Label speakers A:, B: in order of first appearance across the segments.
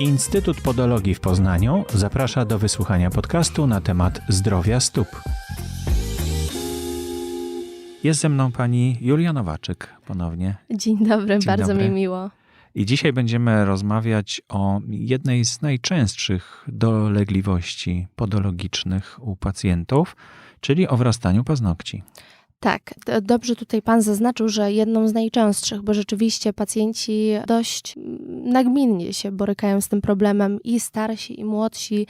A: Instytut Podologii w Poznaniu zaprasza do wysłuchania podcastu na temat zdrowia stóp. Jest ze mną pani Julia Nowaczyk ponownie.
B: Dzień dobry,
A: Dzień
B: bardzo
A: dobry.
B: mi miło.
A: I dzisiaj będziemy rozmawiać o jednej z najczęstszych dolegliwości podologicznych u pacjentów, czyli o wrastaniu paznokci.
B: Tak, dobrze tutaj Pan zaznaczył, że jedną z najczęstszych, bo rzeczywiście pacjenci dość mm, nagminnie się borykają z tym problemem i starsi, i młodsi.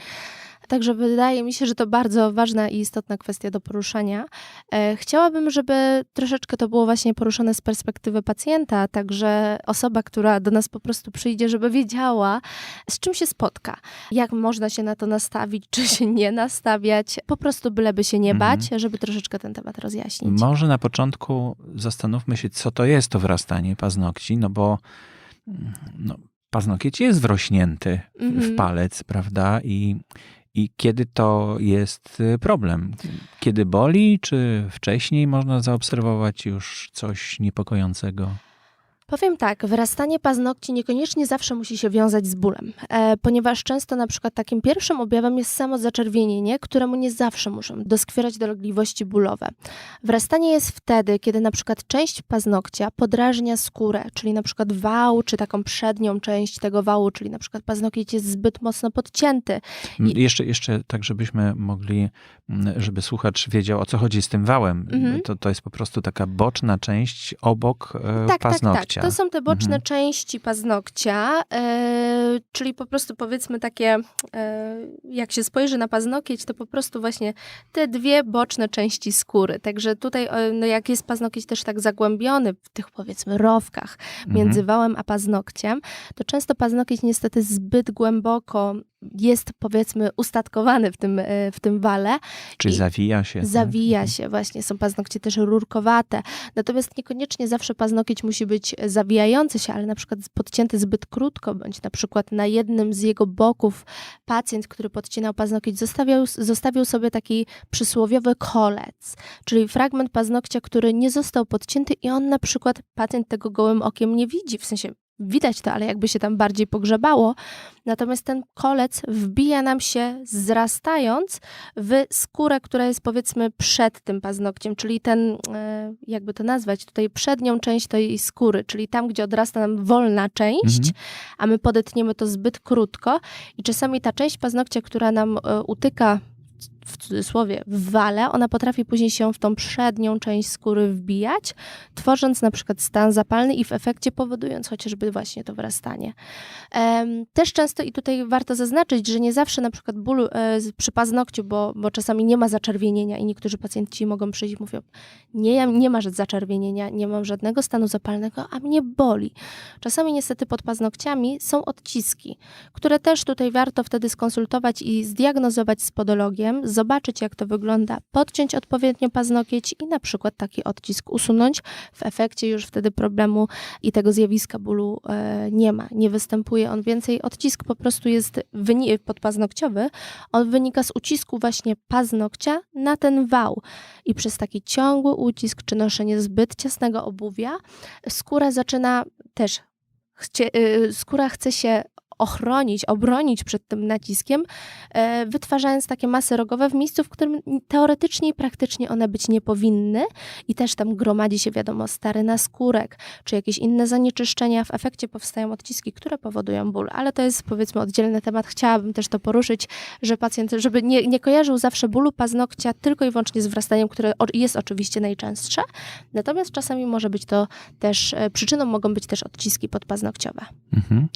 B: Także wydaje mi się, że to bardzo ważna i istotna kwestia do poruszania. E, Chciałabym, żeby troszeczkę to było właśnie poruszone z perspektywy pacjenta, także osoba, która do nas po prostu przyjdzie, żeby wiedziała, z czym się spotka, jak można się na to nastawić, czy się nie nastawiać, po prostu byleby się nie
A: Mhm.
B: bać, żeby troszeczkę ten temat rozjaśnić.
A: Może na początku zastanówmy się, co to jest to wrastanie paznokci, no bo mm, no, paznokieć jest wrośnięty w- w
B: Mhm.
A: palec, prawda? I, I kiedy to jest y, problem? Kiedy boli, czy wcześniej można zaobserwować już coś niepokojącego?
B: Powiem tak, wyrastanie paznokci niekoniecznie zawsze musi się wiązać z bólem, e, ponieważ często na przykład takim pierwszym objawem jest samo zaczerwienienie, któremu nie zawsze muszą doskwierać dolegliwości bólowe. Wrastanie jest wtedy, kiedy na przykład część paznokcia podrażnia skórę, czyli na przykład wał, czy taką przednią część tego wału, czyli na przykład paznokieć jest zbyt mocno podcięty. I-
A: Jeszcze, jeszcze tak, żebyśmy mogli, żeby słuchacz wiedział, o co chodzi z tym wałem.
B: Mhm.
A: To, to jest po prostu taka boczna część obok e,
B: Tak, tak,
A: paznokcia.
B: tak. To są te boczne
A: Mhm.
B: części paznokcia, e, czyli po prostu powiedzmy takie, e, jak się spojrzy na paznokieć, to po prostu właśnie te dwie boczne części skóry. Także tutaj, no jak jest paznokieć też tak zagłębiony w tych powiedzmy rowkach między
A: Mhm.
B: wałem a paznokciem, to często paznokieć niestety zbyt głęboko jest powiedzmy ustatkowany w tym, e, w tym wale
A: Czy zawija się? tak?
B: Zawija się, właśnie są paznokcie też rurkowate. Natomiast niekoniecznie zawsze paznokieć musi być zawijający się, ale na przykład podcięty zbyt krótko, bądź na przykład na jednym z jego boków pacjent, który podcinał paznokieć, zostawiał, zostawił sobie taki przysłowiowy kolec, czyli fragment paznokcia, który nie został podcięty i on na przykład pacjent tego gołym okiem nie widzi, w sensie widać to, ale jakby się tam bardziej pogrzebało. Natomiast ten kolec wbija nam się zrastając w skórę, która jest powiedzmy przed tym paznokciem, czyli ten, e, jakby to nazwać, tutaj przednią część tej skóry, czyli tam, gdzie odrasta nam wolna część,
A: Mhm.
B: a my podetniemy to zbyt krótko i czasami ta część paznokcia, która nam e, utyka w cudzysłowie wale, ona potrafi później się w tą przednią część skóry wbijać, tworząc na przykład stan zapalny i w efekcie powodując chociażby właśnie to wyrastanie. Też często i tutaj warto zaznaczyć, że nie zawsze na przykład ból e, z- przy paznokciu, bo, bo czasami nie ma zaczerwienienia i niektórzy pacjenci mogą przyjść i mówią, nie, nie ma zaczerwienienia, nie mam żadnego stanu zapalnego, a mnie boli. Czasami niestety pod paznokciami są odciski, które też tutaj warto wtedy skonsultować i zdiagnozować z podologiem, zobaczyć jak to wygląda, podciąć odpowiednio paznokieć i na przykład taki odcisk usunąć. W efekcie już wtedy problemu i tego zjawiska bólu e, nie ma, nie występuje on więcej. Odcisk po prostu jest podpaznokciowy, on wynika z ucisku właśnie paznokcia na ten wał. I przez taki ciągły ucisk czy noszenie zbyt ciasnego obuwia, skóra zaczyna też, y, skóra chce się ochronić, obronić przed tym naciskiem, e, wytwarzając takie masy rogowe w miejscu, w którym teoretycznie i praktycznie one być nie powinny i też tam gromadzi się, wiadomo, stary naskórek, czy jakieś inne zanieczyszczenia. W efekcie powstają odciski, które powodują ból, ale to jest powiedzmy oddzielny temat. Chciałabym też to poruszyć, że pacjent, żeby nie, nie kojarzył zawsze bólu paznokcia tylko i wyłącznie z wrastaniem, które jest oczywiście najczęstsze, natomiast czasami może być to też, e, przyczyną mogą być też odciski podpaznokciowe.
A: Mhm.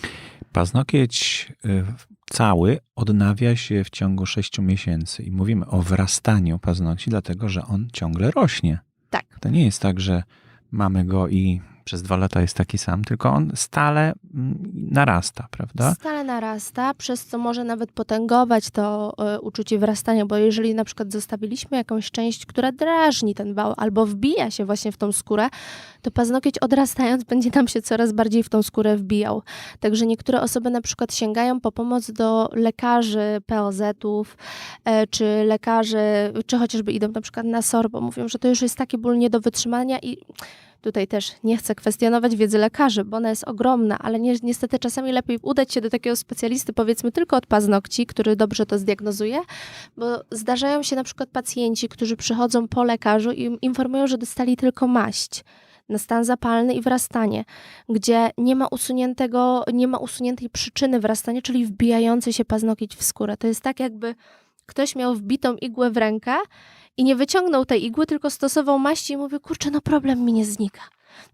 A: Y, cały odnawia się w ciągu 6 miesięcy i mówimy o wrastaniu paznokci, dlatego że on ciągle rośnie.
B: Tak.
A: To nie jest tak, że mamy go i przez dwa lata jest taki sam, tylko on stale mm, narasta, prawda?
B: Stale narasta, przez co może nawet potęgować to e, uczucie wrastania, bo jeżeli na przykład zostawiliśmy jakąś część, która drażni ten wał albo wbija się właśnie w tą skórę, to paznokieć odrastając będzie nam się coraz bardziej w tą skórę wbijał. Także niektóre osoby na przykład sięgają po pomoc do lekarzy POZ-ów, e, czy lekarzy, czy chociażby idą na przykład na SOR, bo mówią, że to już jest taki ból nie do wytrzymania i Tutaj też nie chcę kwestionować wiedzy lekarzy, bo ona jest ogromna, ale ni niestety czasami lepiej udać się do takiego specjalisty, powiedzmy tylko od paznokci, który dobrze to zdiagnozuje, bo zdarzają się na przykład pacjenci, którzy przychodzą po lekarzu i informują, że dostali tylko maść na stan zapalny i wrastanie, gdzie nie ma usuniętego, nie ma usuniętej przyczyny wrastania, czyli wbijający się paznokieć w skórę. To jest tak, jakby ktoś miał wbitą igłę w rękę i nie wyciągnął tej igły, tylko stosował maści i mówi, kurczę, no problem mi nie znika.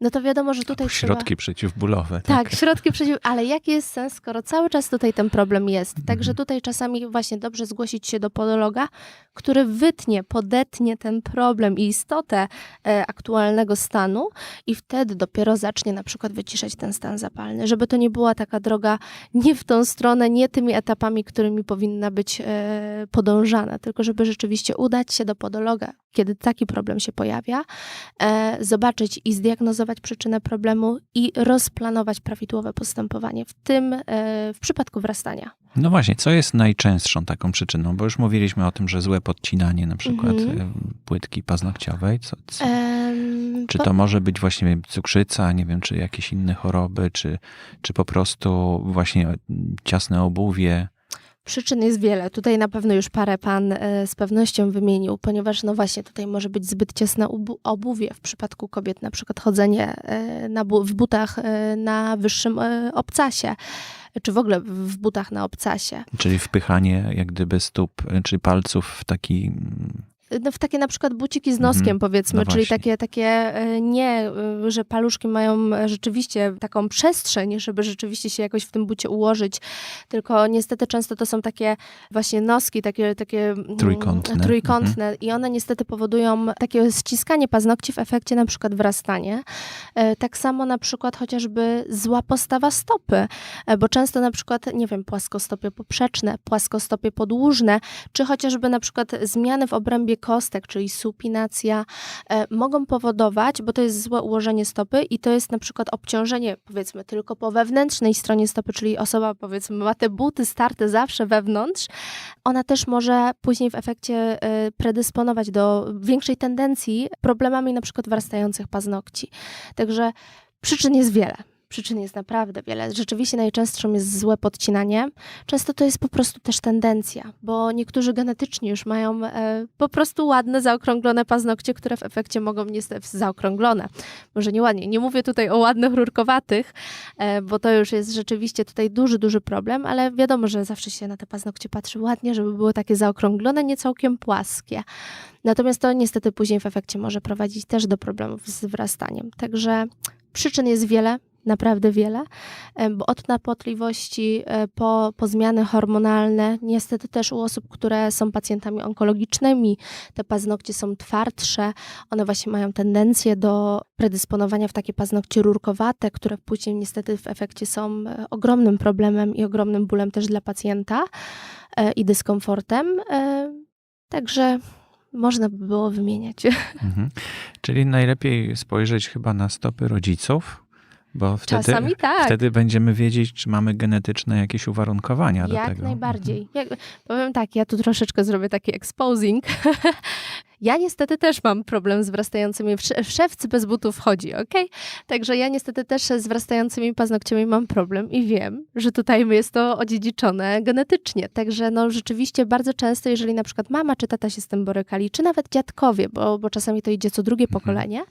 B: No to wiadomo, że tutaj trzeba...
A: Środki przeciwbólowe.
B: Tak, środki przeciw... Ale jaki jest sens, skoro cały czas tutaj ten problem jest? Także tutaj czasami właśnie dobrze zgłosić się do podologa, który wytnie, podetnie ten problem i istotę e, aktualnego stanu i wtedy dopiero zacznie na przykład wyciszać ten stan zapalny, żeby to nie była taka droga nie w tą stronę, nie tymi etapami, którymi powinna być e, podążana, tylko żeby rzeczywiście udać się do podologa, kiedy taki problem się pojawia, e, zobaczyć i zdiagnozować przyczynę problemu i rozplanować prawidłowe postępowanie, w tym e, w przypadku wrastania.
A: No właśnie, co jest najczęstszą taką przyczyną? Bo już mówiliśmy o tym, że złe podcinanie na przykład
B: Mhm.
A: y, płytki paznokciowej. Co, co,
B: Em,
A: czy
B: po-
A: to może być właśnie cukrzyca, nie wiem, czy jakieś inne choroby, czy, czy po prostu właśnie ciasne obuwie?
B: Przyczyn jest wiele. Tutaj na pewno już parę pan e, z pewnością wymienił, ponieważ no właśnie tutaj może być zbyt ciasne obu- obuwie w przypadku kobiet, na przykład chodzenie e, na bu- w butach e, na wyższym obcasie, czy w ogóle w butach na obcasie.
A: Czyli wpychanie jak gdyby stóp, czy palców w taki...
B: No, w takie na przykład buciki z noskiem,
A: Mhm.
B: powiedzmy,
A: No
B: czyli
A: właśnie.
B: takie, takie e, nie, e, że paluszki mają e, rzeczywiście taką przestrzeń, żeby rzeczywiście się jakoś w tym bucie ułożyć, tylko niestety często to są takie właśnie noski, takie, takie mm,
A: Trójkątne.
B: trójkątne i one niestety powodują takie ściskanie paznokci w efekcie na przykład wrastanie. Tak samo na przykład chociażby zła postawa stopy, bo często na przykład, nie wiem, płaskostopie poprzeczne, płaskostopie podłużne, czy chociażby na przykład zmiany w obrębie kostek, czyli supinacja, e, mogą powodować, bo to jest złe ułożenie stopy i to jest na przykład obciążenie, powiedzmy, tylko po wewnętrznej stronie stopy, czyli osoba, powiedzmy, ma te buty starte zawsze wewnątrz, ona też może później w efekcie e, predysponować do większej tendencji problemami na przykład wrastających paznokci. Także przyczyn jest wiele. Przyczyn jest naprawdę wiele. Rzeczywiście najczęstszą jest złe podcinanie. Często to jest po prostu też tendencja, bo niektórzy genetycznie już mają e, po prostu ładne, zaokrąglone paznokcie, które w efekcie mogą niestety zaokrąglone. Może nie ładnie. Nie mówię tutaj o ładnych, rurkowatych, e, bo to już jest rzeczywiście tutaj duży, duży problem, ale wiadomo, że zawsze się na te paznokcie patrzy ładnie, żeby były takie zaokrąglone, nie całkiem płaskie. Natomiast to niestety później w efekcie może prowadzić też do problemów z wrastaniem. Także przyczyn jest wiele, naprawdę wiele, e, bo od napotliwości e, po, po zmiany hormonalne, niestety też u osób, które są pacjentami onkologicznymi, te paznokcie są twardsze, one właśnie mają tendencję do predysponowania w takie paznokcie rurkowate, które później niestety w efekcie są e, ogromnym problemem i ogromnym bólem też dla pacjenta i dyskomfortem. Także można by było wymieniać.
A: Mhm. Czyli najlepiej spojrzeć chyba na stopy rodziców, bo wtedy,
B: Czasami tak.
A: wtedy będziemy wiedzieć, czy mamy genetyczne jakieś uwarunkowania do
B: Jak
A: tego.
B: najbardziej. Jak, powiem tak, ja tu troszeczkę zrobię taki exposing. ja niestety też mam problem z wrastającymi. W sze- w szewcy bez butów chodzi, ok? Także ja niestety też z wrastającymi paznokciami mam problem i wiem, że tutaj jest to odziedziczone genetycznie. Także no rzeczywiście bardzo często, jeżeli na przykład mama czy tata się z tym borykali, czy nawet dziadkowie, bo, bo czasami to idzie co drugie
A: Mhm.
B: pokolenie,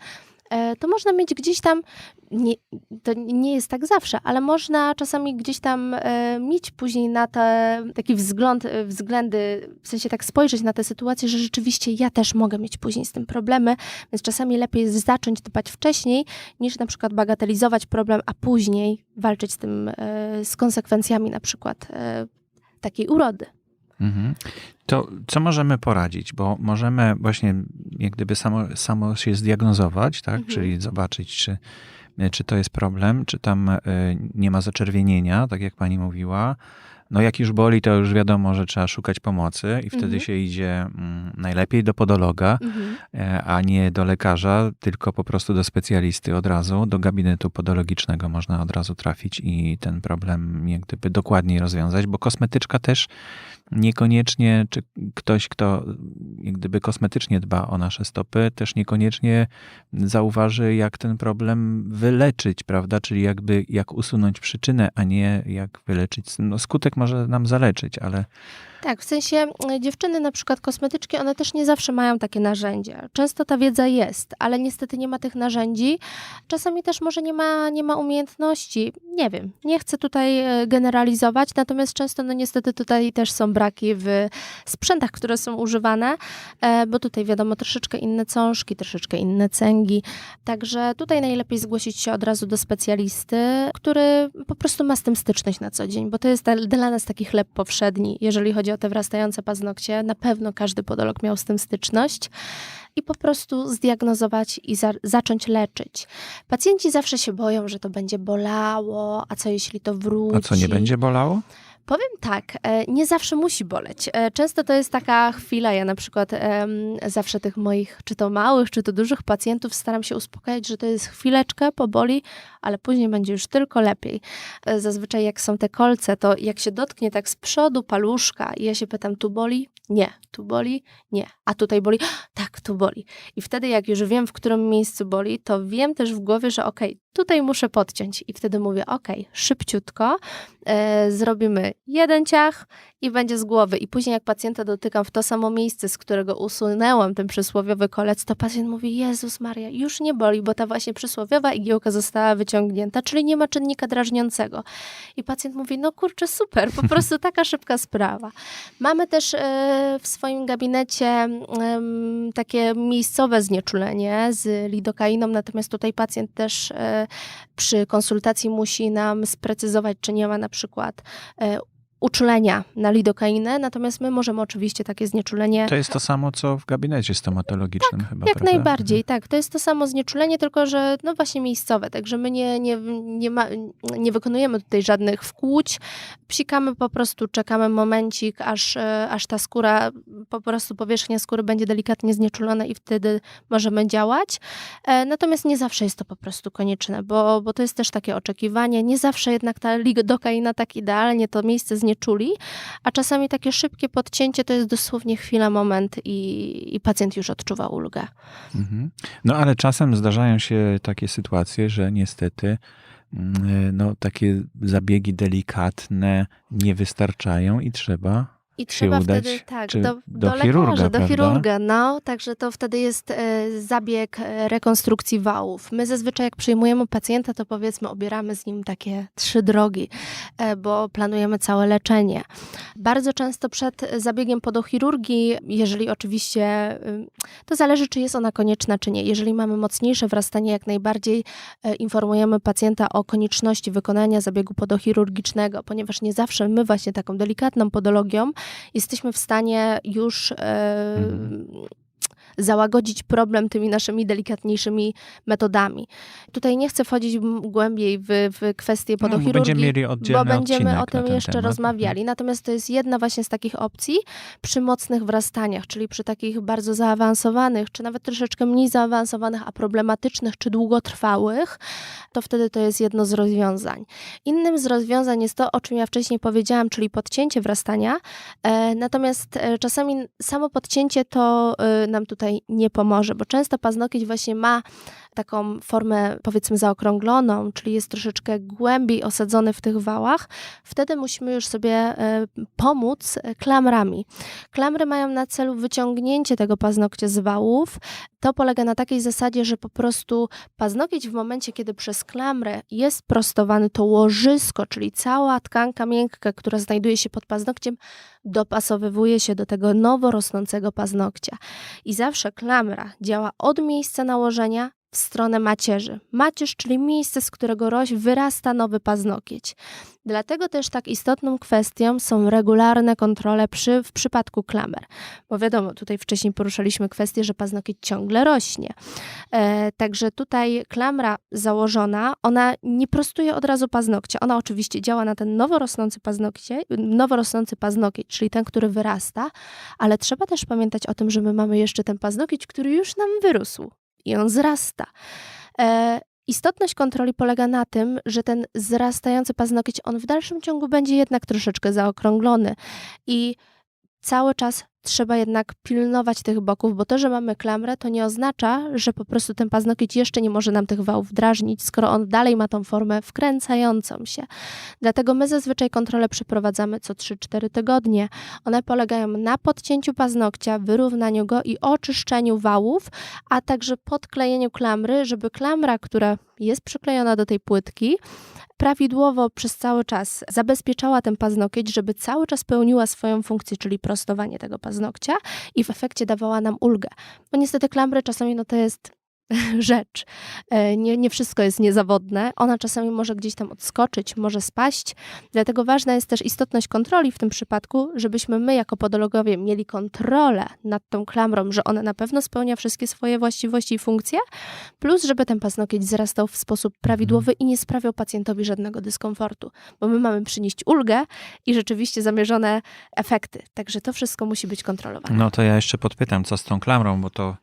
B: to można mieć gdzieś tam, nie, to nie jest tak zawsze, ale można czasami gdzieś tam e, mieć później na te, taki wzgląd, e, względy, w sensie tak spojrzeć na tę sytuację, że rzeczywiście ja też mogę mieć później z tym problemy, więc czasami lepiej jest zacząć dbać wcześniej, niż na przykład bagatelizować problem, a później walczyć z tym, e, z konsekwencjami na przykład e, takiej urody.
A: Mhm. To co możemy poradzić? Bo możemy właśnie jak gdyby samo, samo się zdiagnozować, tak?
B: Mhm.
A: Czyli zobaczyć, czy, czy to jest problem, czy tam y, nie ma zaczerwienienia, tak jak pani mówiła. No jak już boli, to już wiadomo, że trzeba szukać pomocy i wtedy
B: Mhm.
A: się idzie mm, najlepiej do podologa,
B: Mhm.
A: e, a nie do lekarza, tylko po prostu do specjalisty od razu, do gabinetu podologicznego można od razu trafić i ten problem jak gdyby dokładniej rozwiązać, bo kosmetyczka też niekoniecznie, czy ktoś, kto jak gdyby kosmetycznie dba o nasze stopy, też niekoniecznie zauważy, jak ten problem wyleczyć, prawda? Czyli jakby jak usunąć przyczynę, a nie jak wyleczyć. No skutek może nam zaleczyć, ale
B: Tak, w sensie y, dziewczyny na przykład kosmetyczki, one też nie zawsze mają takie narzędzia. Często ta wiedza jest, ale niestety nie ma tych narzędzi. Czasami też może nie ma, nie ma umiejętności. Nie wiem, nie chcę tutaj y, generalizować, natomiast często no niestety tutaj też są braki w sprzętach, które są używane, e, bo tutaj wiadomo troszeczkę inne cążki, troszeczkę inne cęgi. Także tutaj najlepiej zgłosić się od razu do specjalisty, który po prostu ma z tym styczność na co dzień, bo to jest dla nas taki chleb powszedni, jeżeli chodzi o te wrastające paznokcie. Na pewno każdy podolog miał z tym styczność. I po prostu zdiagnozować i za, zacząć leczyć. Pacjenci zawsze się boją, że to będzie bolało, a co jeśli to wróci?
A: a co nie będzie bolało?
B: Powiem tak, e, nie zawsze musi boleć. E, Często to jest taka chwila, ja na przykład zawsze tych moich, czy to małych, czy to dużych pacjentów staram się uspokajać, że to jest chwileczkę, poboli, ale później będzie już tylko lepiej. E, Zazwyczaj jak są te kolce, to jak się dotknie tak z przodu paluszka i ja się pytam, tu boli? Nie. Tu boli? Nie. A tutaj boli? Tak, tu boli. I wtedy jak już wiem, w którym miejscu boli, to wiem też w głowie, że okej, tutaj muszę podciąć. I wtedy mówię, okej, szybciutko, e, zrobimy jeden ciach i będzie z głowy. I później jak pacjenta dotykam w to samo miejsce, z którego usunęłam ten przysłowiowy kolec, to pacjent mówi, Jezus Maria, już nie boli, bo ta właśnie przysłowiowa igiełka została wyciągnięta, czyli nie ma czynnika drażniącego. I pacjent mówi, no kurczę, super, po prostu taka szybka sprawa. Mamy też e, w swoim gabinecie takie miejscowe znieczulenie z lidokainą, natomiast tutaj pacjent też e, przy konsultacji musi nam sprecyzować, czy nie ma na przykład e, uczulenia na lidokainę, natomiast my możemy oczywiście takie znieczulenie
A: To jest to samo, co w gabinecie stomatologicznym chyba,
B: jak
A: prawda?
B: najbardziej, tak. To jest to samo znieczulenie, tylko że no właśnie miejscowe. Także my nie, nie, nie, ma, nie wykonujemy tutaj żadnych wkłuć. Psikamy po prostu, czekamy momencik, aż, e, aż ta skóra, po prostu powierzchnia skóry będzie delikatnie znieczulona i wtedy możemy działać. E, Natomiast nie zawsze jest to po prostu konieczne, bo, bo to jest też takie oczekiwanie. Nie zawsze jednak ta lidokaina tak idealnie to miejsce znieczuli, a czasami takie szybkie podcięcie to jest dosłownie chwila, moment i, i pacjent już odczuwa ulgę.
A: Mhm. No ale czasem zdarzają się takie sytuacje, że niestety mm, no, takie zabiegi delikatne nie wystarczają i trzeba
B: I trzeba
A: udać,
B: wtedy, tak, do,
A: do
B: do, lekarza,
A: chirurga,
B: do chirurga, no, także to wtedy jest e, zabieg e, rekonstrukcji wałów. My zazwyczaj jak przyjmujemy pacjenta, to powiedzmy obieramy z nim takie trzy drogi, e, bo planujemy całe leczenie. Bardzo często przed zabiegiem podochirurgii, jeżeli oczywiście, y, to zależy czy jest ona konieczna, czy nie. Jeżeli mamy mocniejsze wrastanie, jak najbardziej informujemy pacjenta o konieczności wykonania zabiegu podochirurgicznego, ponieważ nie zawsze my właśnie taką delikatną podologią jesteśmy w stanie już
A: Mhm.
B: Załagodzić problem tymi naszymi delikatniejszymi metodami. Tutaj nie chcę wchodzić głębiej w, w kwestie
A: No, bo
B: podochirurgii.
A: będziemy mieli
B: bo będziemy o tym jeszcze
A: temat.
B: rozmawiali. Natomiast to jest jedna właśnie z takich opcji przy mocnych wrastaniach, czyli przy takich bardzo zaawansowanych, czy nawet troszeczkę mniej zaawansowanych, a problematycznych, czy długotrwałych, to wtedy to jest jedno z rozwiązań. Innym z rozwiązań jest to, o czym ja wcześniej powiedziałam, czyli podcięcie wrastania. E, natomiast e, czasami samo podcięcie to e, nam tutaj nie pomoże, bo często paznokieć właśnie ma taką formę powiedzmy zaokrągloną, czyli jest troszeczkę głębiej osadzony w tych wałach, wtedy musimy już sobie e, pomóc e, klamrami. Klamry mają na celu wyciągnięcie tego paznokcia z wałów. To polega na takiej zasadzie, że po prostu paznokieć w momencie, kiedy przez klamrę jest prostowany, to łożysko, czyli cała tkanka miękka, która znajduje się pod paznokciem, dopasowywuje się do tego nowo rosnącego paznokcia. I zawsze klamra działa od miejsca nałożenia w stronę macierzy. Macierz, czyli miejsce, z którego roś wyrasta nowy paznokieć. Dlatego też tak istotną kwestią są regularne kontrole przy, w przypadku klamer. Bo wiadomo, tutaj wcześniej poruszaliśmy kwestię, że paznokieć ciągle rośnie. E, także tutaj klamra założona, ona nie prostuje od razu paznokcia. Ona oczywiście działa na ten nowo rosnący paznokcie, nowo paznokieć, czyli ten, który wyrasta, ale trzeba też pamiętać o tym, że my mamy jeszcze ten paznokieć, który już nam wyrósł i on wzrasta. E, Istotność kontroli polega na tym, że ten wzrastający paznokieć, on w dalszym ciągu będzie jednak troszeczkę zaokrąglony i cały czas trzeba jednak pilnować tych boków, bo to, że mamy klamrę, to nie oznacza, że po prostu ten paznokieć jeszcze nie może nam tych wałów drażnić, skoro on dalej ma tą formę wkręcającą się. Dlatego my zazwyczaj kontrolę przeprowadzamy co 3-4 tygodnie. One polegają na podcięciu paznokcia, wyrównaniu go i oczyszczeniu wałów, a także podklejeniu klamry, żeby klamra, która jest przyklejona do tej płytki, prawidłowo przez cały czas zabezpieczała ten paznokieć, żeby cały czas pełniła swoją funkcję, czyli prostowanie tego paznokcia i w efekcie dawała nam ulgę. Bo niestety klamry czasami no to jest rzecz. E, Nie, nie wszystko jest niezawodne. Ona czasami może gdzieś tam odskoczyć, może spaść. Dlatego ważna jest też istotność kontroli w tym przypadku, żebyśmy my jako podologowie mieli kontrolę nad tą klamrą, że ona na pewno spełnia wszystkie swoje właściwości i funkcje, plus żeby ten paznokieć wzrastał w sposób prawidłowy i nie sprawiał pacjentowi żadnego dyskomfortu, bo my mamy przynieść ulgę i rzeczywiście zamierzone efekty. Także to wszystko musi być kontrolowane.
A: No to ja jeszcze podpytam, co z tą klamrą, bo to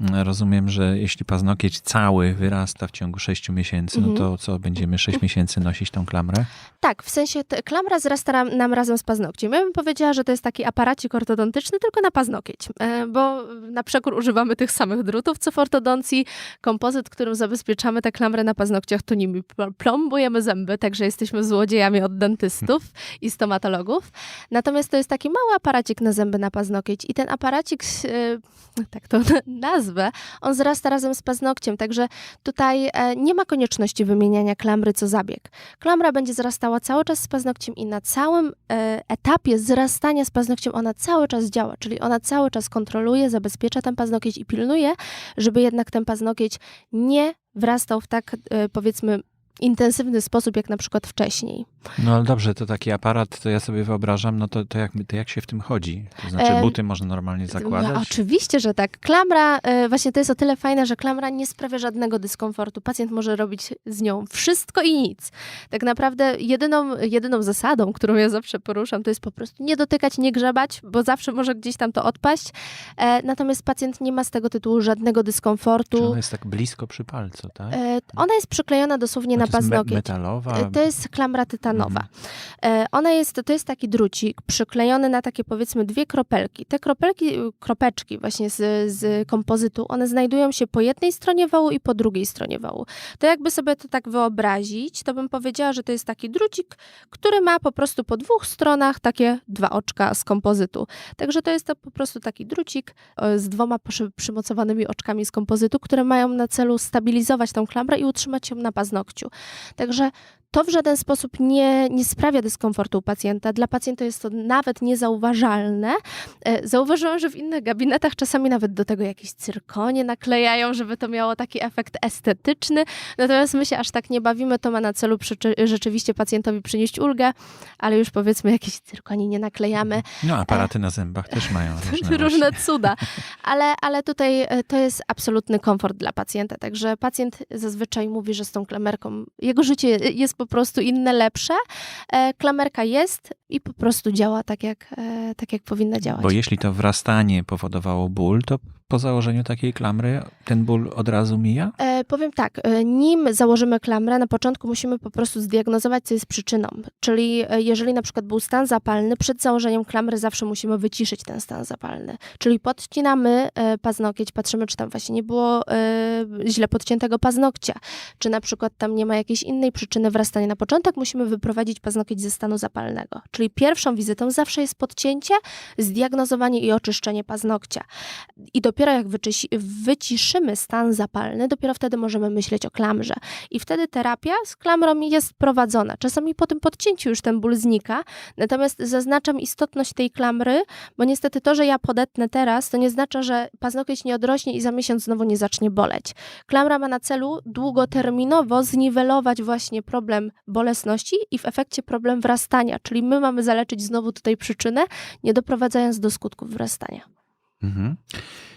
A: rozumiem, że jeśli paznokieć cały wyrasta w ciągu 6 miesięcy, no
B: Mhm.
A: to co, będziemy 6 miesięcy nosić tą klamrę?
B: Tak, w sensie klamra wzrasta nam, nam razem z paznokciem. Ja bym powiedziała, że to jest taki aparacik ortodontyczny, tylko na paznokieć, e, bo na przekór używamy tych samych drutów, co w ortodoncji. Kompozyt, którym zabezpieczamy tę klamrę na paznokciach, to nimi pl- plombujemy zęby, także jesteśmy złodziejami od dentystów i stomatologów. Natomiast to jest taki mały aparacik na zęby na paznokieć i ten aparacik, e, tak to nazwę, on wzrasta razem z paznokciem, także tutaj e, nie ma konieczności wymieniania klamry co zabieg. Klamra będzie wzrastała cały czas z paznokciem i na całym e, etapie wzrastania z paznokciem ona cały czas działa, czyli ona cały czas kontroluje, zabezpiecza ten paznokieć i pilnuje, żeby jednak ten paznokieć nie wrastał w tak, e, powiedzmy, intensywny sposób, jak na przykład wcześniej.
A: No ale dobrze, to taki aparat, to ja sobie wyobrażam, no to, to, jak, to jak się w tym chodzi? To znaczy
B: Em,
A: buty można normalnie zakładać?
B: No, oczywiście, że tak. Klamra, e, właśnie to jest o tyle fajne, że klamra nie sprawia żadnego dyskomfortu. Pacjent może robić z nią wszystko i nic. Tak naprawdę jedyną, jedyną zasadą, którą ja zawsze poruszam, to jest po prostu nie dotykać, nie grzebać, bo zawsze może gdzieś tam to odpaść. E, natomiast pacjent nie ma z tego tytułu żadnego
A: Czy
B: dyskomfortu.
A: ona jest tak blisko przy palcu, tak?
B: E, ona jest przyklejona dosłownie
A: A
B: na
A: jest me-
B: paznokieć.
A: metalowa?
B: E, To jest klamra tytanowa. E, Ona jest, to jest taki drucik przyklejony na takie powiedzmy dwie kropelki. Te kropelki, y, kropeczki właśnie z, z kompozytu, one znajdują się po jednej stronie wału i po drugiej stronie wału. To jakby sobie to tak wyobrazić, to bym powiedziała, że to jest taki drucik, który ma po prostu po dwóch stronach takie dwa oczka z kompozytu. Także to jest to po prostu taki drucik e, z dwoma przy, przymocowanymi oczkami z kompozytu, które mają na celu stabilizować tą klamrę i utrzymać ją na paznokciu. Także to w żaden sposób nie, nie sprawia dyskomfortu u pacjenta. Dla pacjenta jest to nawet niezauważalne. E, Zauważyłam, że w innych gabinetach czasami nawet do tego jakieś cyrkonie naklejają, żeby to miało taki efekt estetyczny. Natomiast my się aż tak nie bawimy. To ma na celu rzeczywiście pacjentowi przynieść ulgę, ale już powiedzmy jakieś cyrkonie nie naklejamy.
A: No aparaty na zębach też mają różne,
B: Różne cuda. Ale, ale tutaj e, to jest absolutny komfort dla pacjenta. Także pacjent zazwyczaj mówi, że z tą klamerką jego życie jest po prostu inne, lepsze. E, Klamerka jest i po prostu działa tak, jak, e, tak, jak powinna działać.
A: Bo jeśli to wrastanie powodowało ból, to po założeniu takiej klamry ten ból od razu mija?
B: E, powiem tak, e, nim założymy klamrę, na początku musimy po prostu zdiagnozować, co jest przyczyną. Czyli e, jeżeli na przykład był stan zapalny, przed założeniem klamry zawsze musimy wyciszyć ten stan zapalny. Czyli podcinamy paznokieć, patrzymy, czy tam właśnie nie było źle podciętego paznokcia, czy na przykład tam nie ma jakiejś innej przyczyny wrastania. Na początek musimy wyprowadzić paznokieć ze stanu zapalnego, czyli pierwszą wizytą zawsze jest podcięcie, zdiagnozowanie i oczyszczenie paznokcia. I dopiero jak wyciszymy stan zapalny, dopiero wtedy możemy myśleć o klamrze. I wtedy terapia z klamrą jest prowadzona. Czasami po tym podcięciu już ten ból znika, natomiast zaznaczam istotność tej klamry, bo niestety to, że ja podetnę teraz, to nie znaczy, że paznokieć nie odrośnie i za miesiąc znowu nie zacznie boleć. Klamra ma na celu długoterminowo zniwelować właśnie problem bolesności i w efekcie problem wrastania, czyli my mamy zaleczyć znowu tutaj przyczynę, nie doprowadzając do skutków wrastania.
A: Mhm.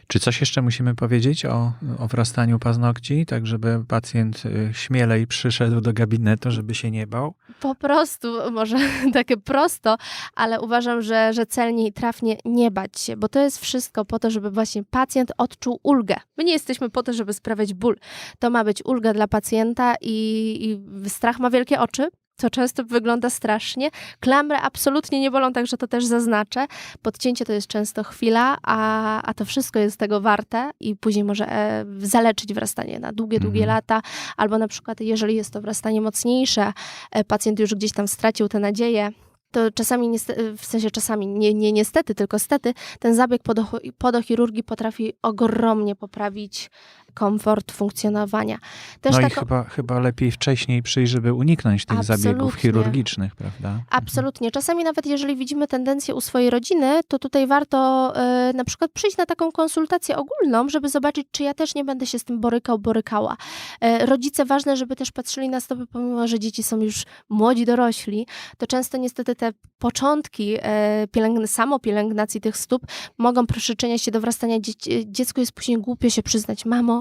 A: Czy coś jeszcze musimy powiedzieć o, o wrastaniu paznokci, tak żeby pacjent y, śmielej przyszedł do gabinetu, żeby się nie bał?
B: Po prostu, może takie prosto, ale uważam, że, celnie i trafnie nie bać się, bo to jest wszystko po to, żeby właśnie pacjent odczuł ulgę. My nie jesteśmy po to, żeby sprawiać ból. To ma być ulga dla pacjenta i, i strach ma wielkie oczy, to często wygląda strasznie. Klamry absolutnie nie bolą, także to też zaznaczę. Podcięcie to jest często chwila, a, a to wszystko jest tego warte i później może e, zaleczyć wrastanie na długie, długie
A: Mhm.
B: lata, albo na przykład jeżeli jest to wrastanie mocniejsze, e, pacjent już gdzieś tam stracił tę nadzieję, to czasami, niestety, w sensie czasami, nie, nie niestety, tylko stety, ten zabieg podochirurgii potrafi ogromnie poprawić komfort funkcjonowania. Też
A: no i
B: taką-
A: chyba, chyba lepiej wcześniej przyjść, żeby uniknąć tych zabiegów
B: Absolutnie.
A: chirurgicznych, prawda?
B: Absolutnie. Czasami nawet jeżeli widzimy tendencję u swojej rodziny, to tutaj warto e, na przykład przyjść na taką konsultację ogólną, żeby zobaczyć, czy ja też nie będę się z tym borykał, borykała. E, rodzice ważne, żeby też patrzyli na stopy, pomimo, że dzieci są już młodzi, dorośli, to często niestety te początki e, pielęgn- samopielęgnacji tych stóp mogą przyczyniać się do wrastania. Dzieci, dziecku jest później głupio się przyznać, mamo,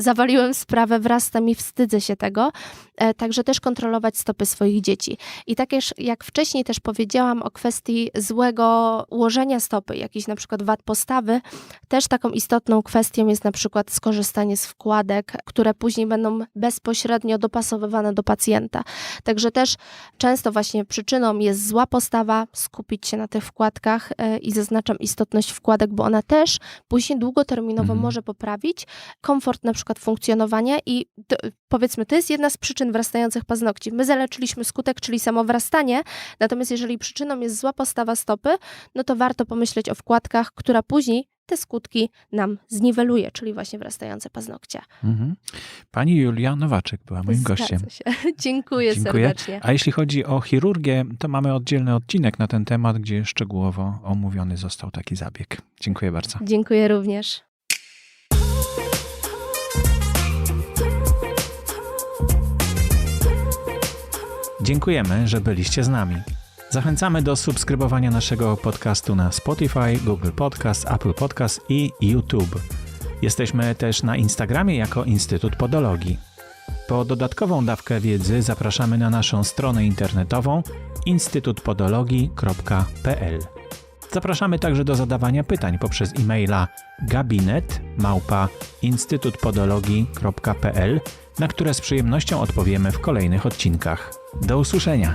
B: zawaliłem sprawę, wrasta mi, wstydzę się tego. E, Także też kontrolować stopy swoich dzieci. I tak jak- jak wcześniej też powiedziałam o kwestii złego ułożenia stopy, jakiś na przykład wad postawy, też taką istotną kwestią jest na przykład skorzystanie z wkładek, które później będą bezpośrednio dopasowywane do pacjenta. Także też często właśnie przyczyną jest zła postawa, skupić się na tych wkładkach e, i zaznaczam istotność wkładek, bo ona też później długoterminowo
A: Mhm.
B: może poprawić komfort na przykład funkcjonowania i to, powiedzmy, to jest jedna z przyczyn wrastających paznokci. My zaleczyliśmy skutek, czyli samo wrastanie, natomiast jeżeli przyczyną jest zła postawa stopy, no to warto pomyśleć o wkładkach, która później te skutki nam zniweluje, czyli właśnie wrastające paznokcie.
A: Mhm. Pani Julia Nowaczek była moim
B: Zgadza
A: gościem.
B: Się. Dziękuję,
A: Dziękuję.
B: serdecznie.
A: A jeśli chodzi o chirurgię, to mamy oddzielny odcinek na ten temat, gdzie szczegółowo omówiony został taki zabieg. Dziękuję bardzo.
B: Dziękuję również.
A: Dziękujemy, że byliście z nami. Zachęcamy do subskrybowania naszego podcastu na Spotify, Google Podcast, Apple Podcast i YouTube. Jesteśmy też na Instagramie jako Instytut Podologii. Po dodatkową dawkę wiedzy zapraszamy na naszą stronę internetową instytutpodologii.pl. Zapraszamy także do zadawania pytań poprzez e-maila gabinet małpa instytutpodologii.pl, na które z przyjemnością odpowiemy w kolejnych odcinkach. Do usłyszenia.